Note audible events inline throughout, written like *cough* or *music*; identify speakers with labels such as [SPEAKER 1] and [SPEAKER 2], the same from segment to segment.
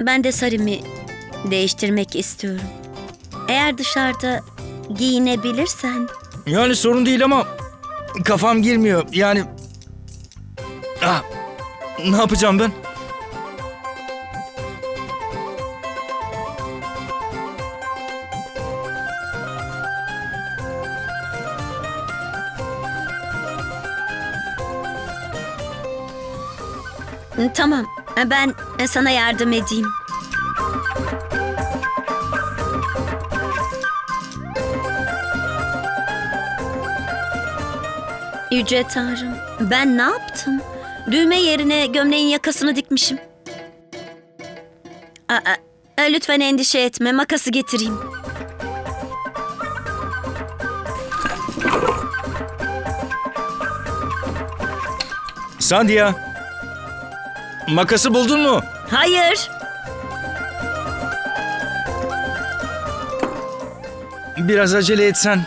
[SPEAKER 1] Ben de sarımı değiştirmek istiyorum. Eğer dışarıda giyinebilirsen
[SPEAKER 2] Yani sorun değil ama kafam girmiyor. Yani... Ah, ne yapacağım ben?
[SPEAKER 1] tamam ben sana yardım edeyim. Yüce Tanrım, ben ne yaptım? Düğme yerine gömleğin yakasını dikmişim. Aa, aa, lütfen endişe etme, makası getireyim.
[SPEAKER 2] Sandia. Makası buldun mu?
[SPEAKER 1] Hayır,
[SPEAKER 2] Biraz acele etsen.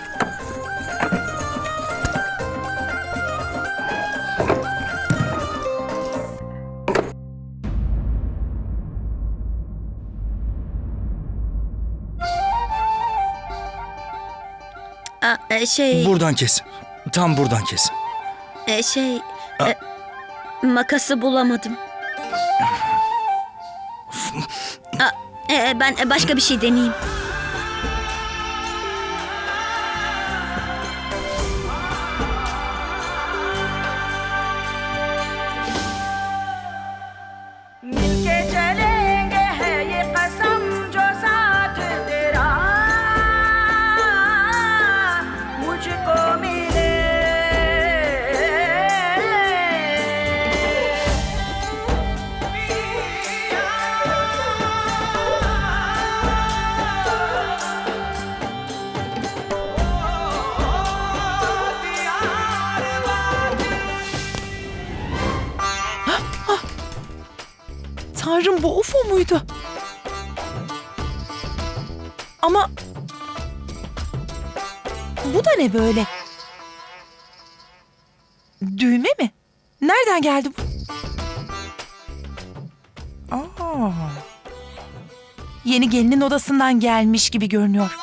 [SPEAKER 1] aa, e, şey,
[SPEAKER 2] Buradan kes. Tam buradan kes.
[SPEAKER 1] e, şey, e, makası bulamadım. Aa, e, ben başka bir şey deneyeyim.
[SPEAKER 3] Ama bu da ne böyle? Düğme mi? Nereden geldi bu? Aa. Yeni gelinin odasından gelmiş gibi görünüyor.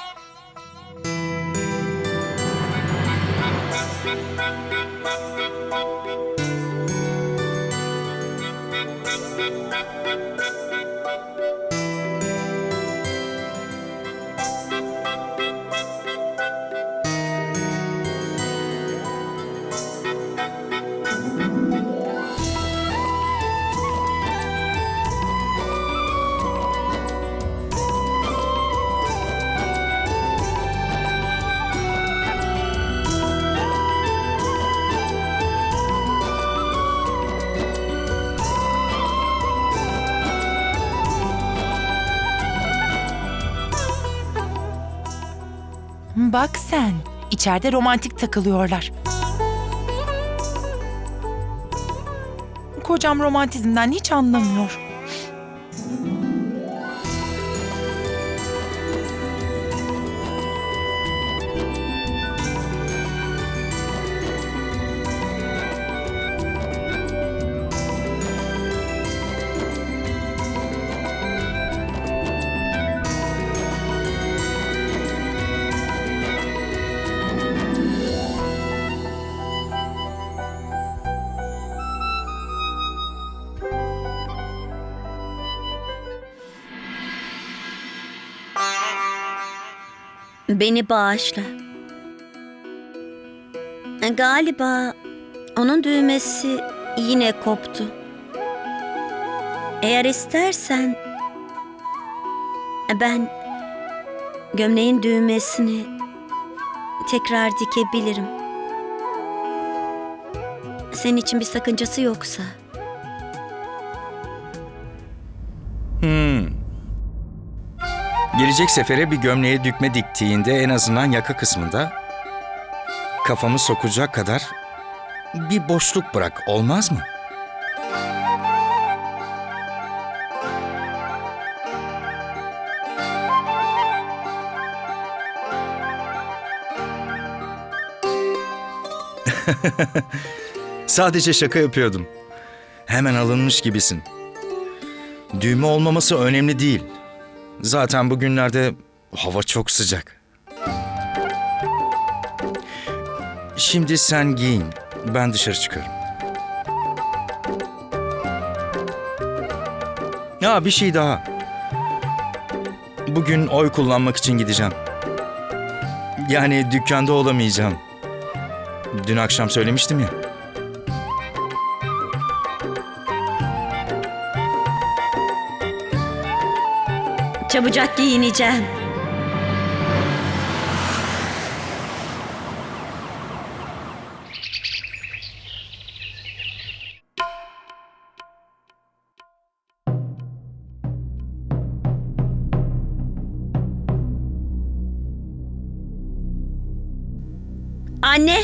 [SPEAKER 3] Bak sen, içeride romantik takılıyorlar. Kocam romantizmden hiç anlamıyor.
[SPEAKER 1] Beni bağışla. Galiba onun düğmesi yine koptu. Eğer istersen ben gömleğin düğmesini tekrar dikebilirim. Senin için bir sakıncası yoksa.
[SPEAKER 2] Gelecek sefere bir gömleğe dükme diktiğinde en azından yaka kısmında kafamı sokacak kadar bir boşluk bırak olmaz mı? *laughs* Sadece şaka yapıyordum. Hemen alınmış gibisin. Düğme olmaması önemli değil. Zaten bugünlerde hava çok sıcak. Şimdi sen giyin. Ben dışarı çıkıyorum. Ya bir şey daha. Bugün oy kullanmak için gideceğim. Yani dükkanda olamayacağım. Dün akşam söylemiştim ya.
[SPEAKER 1] Çabucak giyineceğim. Anne!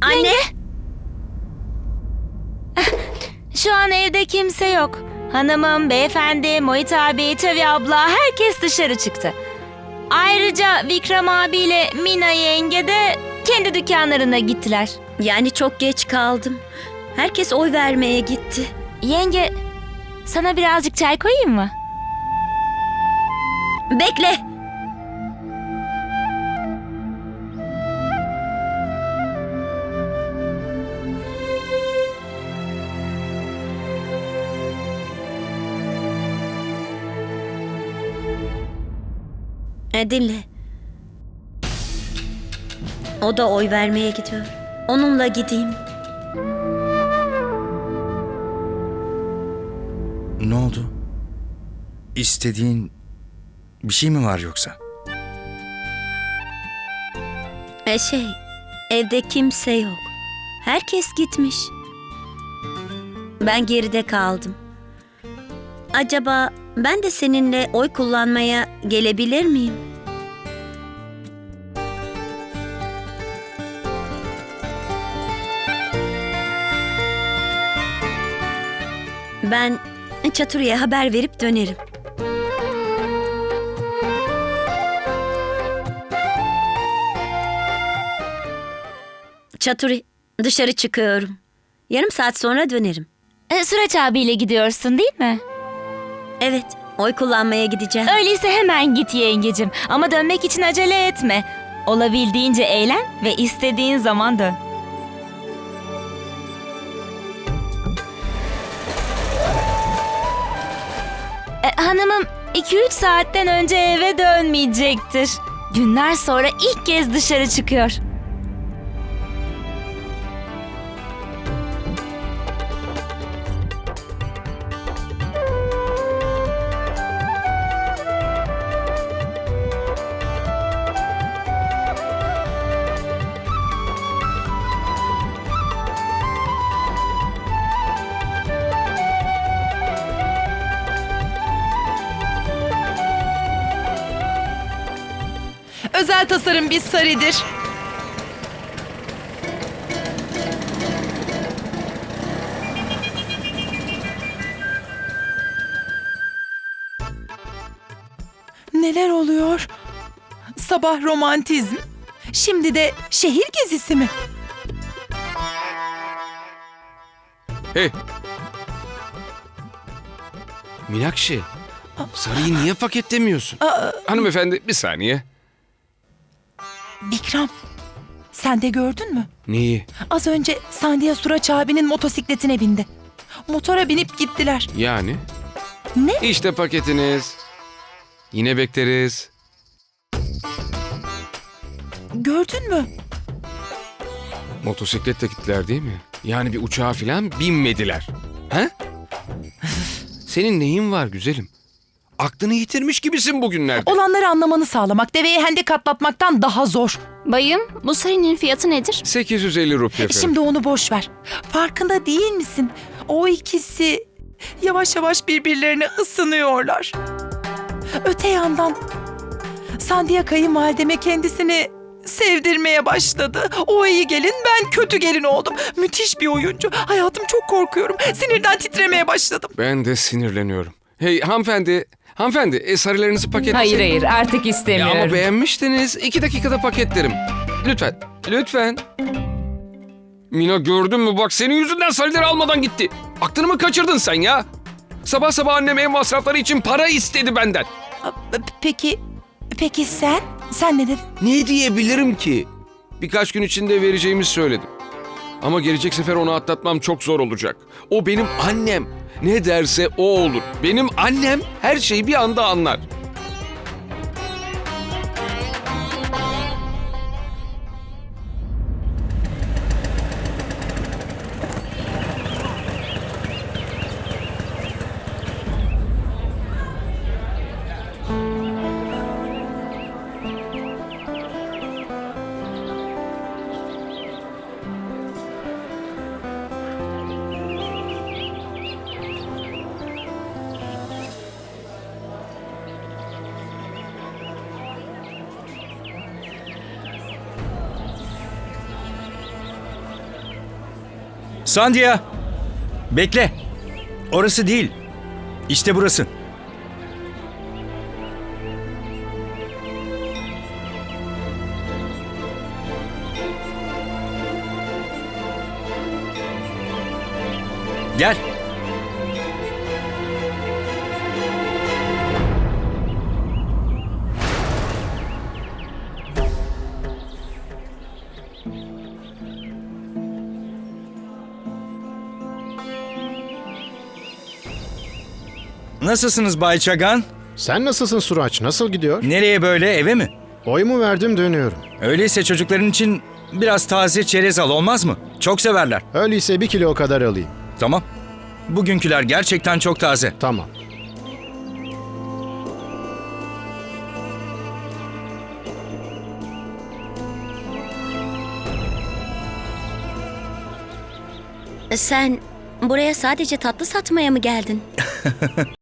[SPEAKER 1] Anne!
[SPEAKER 4] Şu an evde kimse yok. Hanımım, beyefendi, Moit abi, Tavi abla herkes dışarı çıktı. Ayrıca Vikram abiyle Mina yenge de kendi dükkanlarına gittiler.
[SPEAKER 1] Yani çok geç kaldım. Herkes oy vermeye gitti.
[SPEAKER 4] Yenge, sana birazcık çay koyayım mı?
[SPEAKER 1] Bekle! E, dinle. O da oy vermeye gidiyor. Onunla gideyim.
[SPEAKER 2] Ne oldu? İstediğin bir şey mi var yoksa?
[SPEAKER 1] E şey, evde kimse yok. Herkes gitmiş. Ben geride kaldım. Acaba ben de seninle oy kullanmaya gelebilir miyim? Ben Çaturi'ye haber verip dönerim. Çaturi, dışarı çıkıyorum. Yarım saat sonra dönerim.
[SPEAKER 4] E, Süreç abiyle gidiyorsun değil mi?
[SPEAKER 1] Evet, oy kullanmaya gideceğim.
[SPEAKER 4] Öyleyse hemen git yengecim. Ama dönmek için acele etme. Olabildiğince eğlen ve istediğin zaman dön. E, hanımım 2-3 saatten önce eve dönmeyecektir. Günler sonra ilk kez dışarı çıkıyor.
[SPEAKER 3] Özel tasarım bir saridir. Neler oluyor? Sabah romantizm. Şimdi de şehir gezisi mi?
[SPEAKER 5] Hey. Minakşi. Sarıyı niye paketlemiyorsun? Hanımefendi bir saniye.
[SPEAKER 3] Vikram, sen de gördün mü?
[SPEAKER 5] Neyi?
[SPEAKER 3] Az önce Sandiya Suraç abinin motosikletine bindi. Motora binip gittiler.
[SPEAKER 5] Yani?
[SPEAKER 3] Ne?
[SPEAKER 5] İşte paketiniz. Yine bekleriz.
[SPEAKER 3] Gördün mü?
[SPEAKER 5] Motosikletle gittiler değil mi? Yani bir uçağa falan binmediler. He? *laughs* Senin neyin var güzelim? Aklını yitirmiş gibisin bugünlerde.
[SPEAKER 3] Olanları anlamanı sağlamak deveye hendek atlatmaktan daha zor.
[SPEAKER 4] Bayım, bu sarının fiyatı nedir?
[SPEAKER 5] 850 rupiye efendim.
[SPEAKER 3] Şimdi onu boş ver. Farkında değil misin? O ikisi yavaş yavaş birbirlerine ısınıyorlar. Öte yandan Sandiya kayınvalideme kendisini sevdirmeye başladı. O iyi gelin ben kötü gelin oldum. Müthiş bir oyuncu. Hayatım çok korkuyorum. Sinirden titremeye başladım.
[SPEAKER 5] Ben de sinirleniyorum. Hey hanımefendi. Hanımefendi e, sarılarınızı paketleyin.
[SPEAKER 6] Hayır hayır artık
[SPEAKER 5] Ya
[SPEAKER 6] istemiyorum.
[SPEAKER 5] ama beğenmiştiniz. İki dakikada paketlerim. Lütfen. Lütfen. Mina gördün mü bak senin yüzünden sarıları almadan gitti. Aklını mı kaçırdın sen ya? Sabah sabah annem ev masrafları için para istedi benden.
[SPEAKER 3] Peki, peki sen? Sen ne dedin?
[SPEAKER 5] Ne diyebilirim ki? Birkaç gün içinde vereceğimi söyledim. Ama gelecek sefer onu atlatmam çok zor olacak. O benim annem. Ne derse o olur. Benim annem her şeyi bir anda anlar.
[SPEAKER 2] Sandia! Bekle. Orası değil. İşte burası. Gel. Nasılsınız Bay Çagan?
[SPEAKER 6] Sen nasılsın Suraç? Nasıl gidiyor?
[SPEAKER 2] Nereye böyle eve mi?
[SPEAKER 6] Oyumu verdim dönüyorum.
[SPEAKER 2] Öyleyse çocukların için biraz taze çerez al olmaz mı? Çok severler.
[SPEAKER 6] Öyleyse bir kilo kadar alayım.
[SPEAKER 2] Tamam. Bugünküler gerçekten çok taze.
[SPEAKER 6] Tamam.
[SPEAKER 1] Sen buraya sadece tatlı satmaya mı geldin? *laughs*